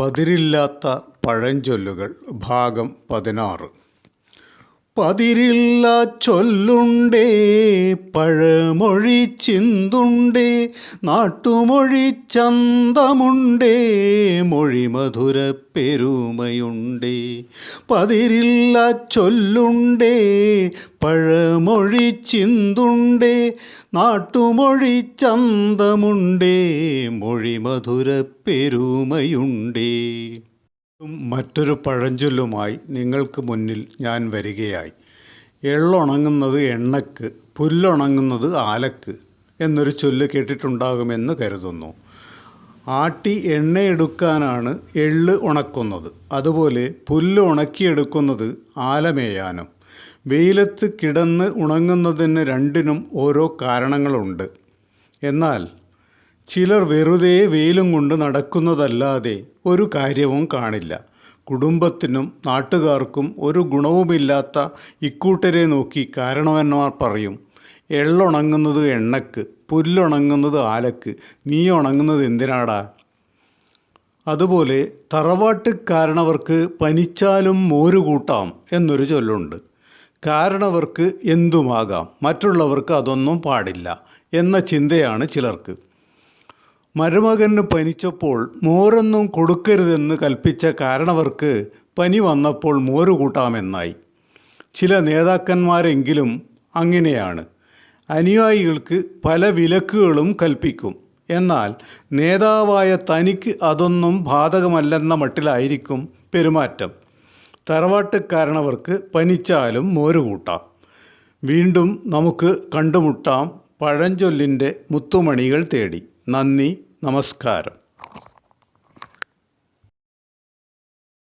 പതിരില്ലാത്ത പഴഞ്ചൊല്ലുകൾ ഭാഗം പതിനാറ്. പതിരില്ല ചൊല്ലുണ്ടേ പഴമൊഴി ചിന്തുണ്ടേ നാട്ടുമൊഴി ചന്തമുണ്ടേ മൊഴി മധുര പെരുമയുണ്ടേ. പതിരില്ല ചൊല്ലുണ്ടേ പഴമൊഴി ചിന്തുണ്ടേ നാട്ടുമൊഴി ചന്തമുണ്ടേ മൊഴി മധുര പെരുമയുണ്ടേ. മറ്റൊരു പഴഞ്ചൊല്ലുമായി നിങ്ങൾക്ക് മുന്നിൽ ഞാൻ വരികയായി. എള്ളുണങ്ങുന്നത് എണ്ണക്ക് പുല്ലുണങ്ങുന്നത് ആലക്ക് എന്നൊരു ചൊല്ല് കേട്ടിട്ടുണ്ടാകുമെന്ന് കരുതുന്നു. ആട്ടി എണ്ണയെടുക്കാനാണ് എള്ള് ഉണക്കുന്നത്. അതുപോലെ പുല്ല് ഉണക്കിയെടുക്കുന്നത് ആലമേയാനും. വെയിലത്ത് കിടന്ന് ഉണങ്ങുന്നതിന് രണ്ടിനും ഓരോ കാരണങ്ങളുണ്ട്. എന്നാൽ ചിലർ വെറുതെ വെയിലും കൊണ്ട് നടക്കുന്നതല്ലാതെ ഒരു കാര്യവും കാണില്ല. കുടുംബത്തിനും നാട്ടുകാർക്കും ഒരു ഗുണവുമില്ലാത്ത ഇക്കൂട്ടരെ നോക്കി കാരണവന്മാർ പറയും എള്ളുണങ്ങുന്നത് എണ്ണക്ക് പുല്ലുണങ്ങുന്നത് ആലക്ക് നീ ഉണങ്ങുന്നത് എന്തിനാടാ? അതുപോലെ തറവാട്ട് കാരണവർക്ക് പനിച്ചാലും മോര് കൂട്ടാം എന്നൊരു ചൊല്ലുണ്ട്. കാരണവർക്ക് എന്തുമാകാം? മറ്റുള്ളവർക്ക് അതൊന്നും പാടില്ല എന്ന ചിന്തയാണ് ചിലർക്ക്. മരുമകന് പനിച്ചപ്പോൾ മോരൊന്നും കൊടുക്കരുതെന്ന് കൽപ്പിച്ച കാരണവർക്ക് പനി വന്നപ്പോൾ മോര് കൂട്ടാമെന്നായി. ചില നേതാക്കന്മാരെങ്കിലും അങ്ങനെയാണ്. അനുയായികൾക്ക് പല വിലക്കുകളും കൽപ്പിക്കും. എന്നാൽ നേതാവായ തനിക്ക് അതൊന്നും ബാധകമല്ലെന്ന മട്ടിലായിരിക്കും പെരുമാറ്റം. തറവാട്ടുകാരണവർക്ക് പനിച്ചാലും മോര് കൂട്ടാം. വീണ്ടും നമുക്ക് കണ്ടുമുട്ടാം പഴഞ്ചൊല്ലിന്റെ മുത്തുമണികൾ തേടി. നന്ദി നമസ്കാരം.